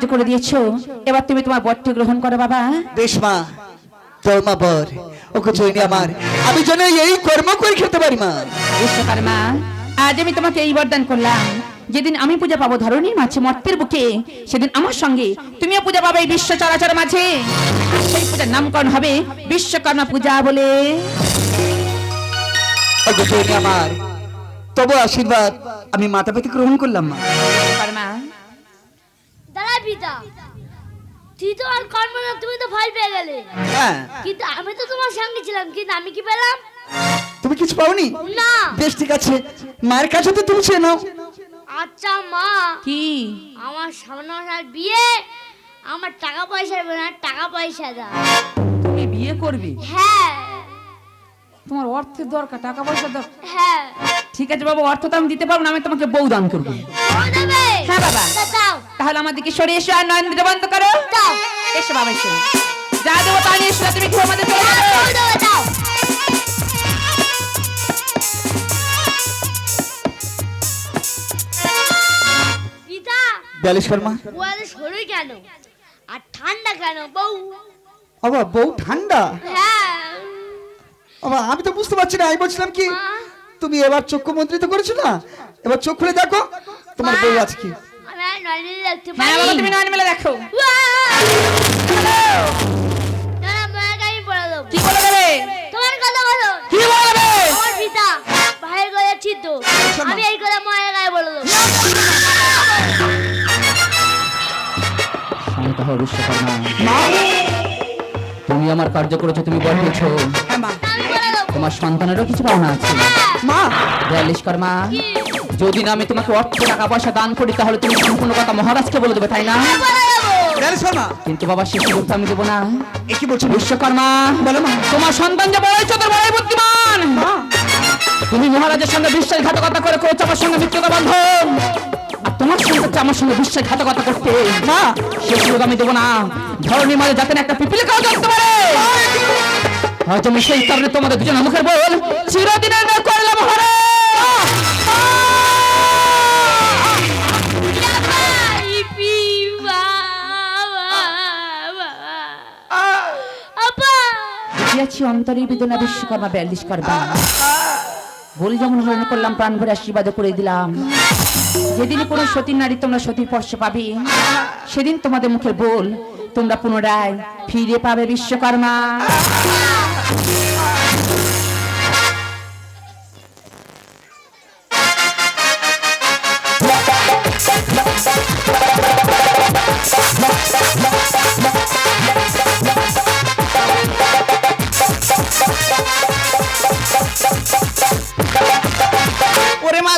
কার্য করে দিয়েছ? এবার তুমি তোমার বরটি গ্রহণ করো বাবা। বেশ মা তোর মা বর ওকে জয়নি আমার। আমি যেন এই কর্ম করে খেতে পারি মা। বিশ্বকর্মা আজ আমি তোমাকে এই বরদান করলাম। যেদিন আমি পূজা পাবো ধরনীর মাঝে মর্তের বুকে সেদিন আমার সঙ্গে তুমিও পূজা পাবে এই বিশ্ব চরাচর মাঝে। সেই পূজার নামকরণ হবে বিশ্বকর্মা পূজা বলে। আমার। তবু আশীর্বাদ আমি মাতা পেতে গ্রহণ করলাম মা। পিতা। তুই তো আর কর্ম না তুমি তো ভয় পেয়ে গেলে। হ্যাঁ। কিন্তু আমি তো তোমার সঙ্গে ছিলাম কিন্তু আমি কি পেলাম? তুমি কিছু পাওনি? না। বেশ ঠিক আছে। মায়ের কাছে তো তুমি চেনো আচ্ছা মা। কি? আমার সামনে বিয়ে। আমার টাকা পয়সা দেবে না টাকা পয়সা দাও। তুমি বিয়ে করবে? হ্যাঁ। তোমার অর্থের দরকার টাকা পয়সা দরকার। হ্যাঁ। ঠিক আছে বাবা অর্থ তো আমি দিতে পারব না আমি তোমাকে বউ দান করব। হ্যাঁ, বাবা। তাহলে আমাদেরকে সরে এসো আর নয়ন দিতে বন্ধ করো। এসো বাবা এসো। যা দেবো তা নিয়ে এসো তুমি একটু আমাদের ব্যালিশ শর্মা শরীর কেন? আর ঠান্ডা কেন বউ? বাবা বউ ঠান্ডা? হ্যাঁ। আমি তো বুঝতে পারছি না আমি বলছিলাম কি তুমি এবার চক্ষু মন্ত্রিত করেছ না? এবার চোখ খুলে দেখো তোমার বউ আছে হ্যাঁ পারি বাবা তুমি মেলে দেখো না না মায়ের আমি বলে দেবো কি বলে দেবে তোমার কথা বলো কি বলে দেবে? আমার পিতা ভাইয়ের গলা ছিদ্র। আমি এই কথা মায়ের গায়ে বলে দেবো। শান্ত হও বিশ্বকর্মা। তুমি আমার কার্য করেছ তুমি বল পেয়েছ হ্যাঁ তোমার সন্তানেরও কিছু পাওনা আছে। মা! বিয়াল্লিশ কর্মা যদি না আমি তোমাকে অর্থ টাকা পয়সা দান করি তাহলে তুমি সম্পূর্ণ কথা মহারাজকে বলে দেবে তাই না? শর্মা কিন্তু বাবা সে সুযোগ আমি দেবো না। এ কি বলছো? বিশ্বকর্মা বলো মা। তোমার সন্তান যে বড় হয়েছে তোর বড়ই বুদ্ধিমান। তুমি মহারাজের সঙ্গে বিশ্বাসঘাতকতা করে করেছ আমার সঙ্গে মিত্রতা বান্ধব আর তোমার সঙ্গে হচ্ছে আমার সঙ্গে বিশ্বাসঘাতকতা করতে মা। সে সুযোগ আমি দেবো না। ধরনের মাঝে যাতে না একটা পিপিলে কাউ জানতে পারে হয়তো আমি সেই কারণে তোমাদের দুজনের মুখের বল চিরদিনের না করলাম হরে দিয়েছি অন্তরের বেদনা বিশ্বকর্মা বিয়াল্লিশ করবা। বলি যেমন হরণ করলাম, প্রাণ ভরে আশীর্বাদ করে দিলাম। যেদিন কোনো সতীর নারী তোমরা সতীর স্পর্শ পাবে, সেদিন তোমাদের মুখে বল তোমরা পুনরায় ফিরে পাবে বিশ্বকর্মা।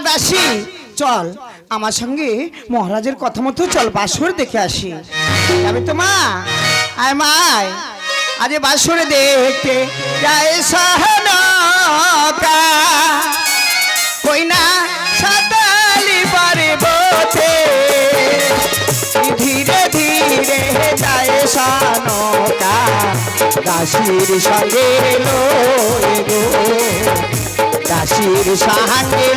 দাসী। চল, আমার সঙ্গে মহারাজের কথা মতো চল, বাসর দেখে আসি। যাবে তো মা? আয় মা, আয়। আজ বাসরে দেখতে যায় সহনকা কইনা সাতালি পারে বোতে ধীরে ধীরে যায় সানকা দাসীর সঙ্গে গো। দাসীর সাহায্যে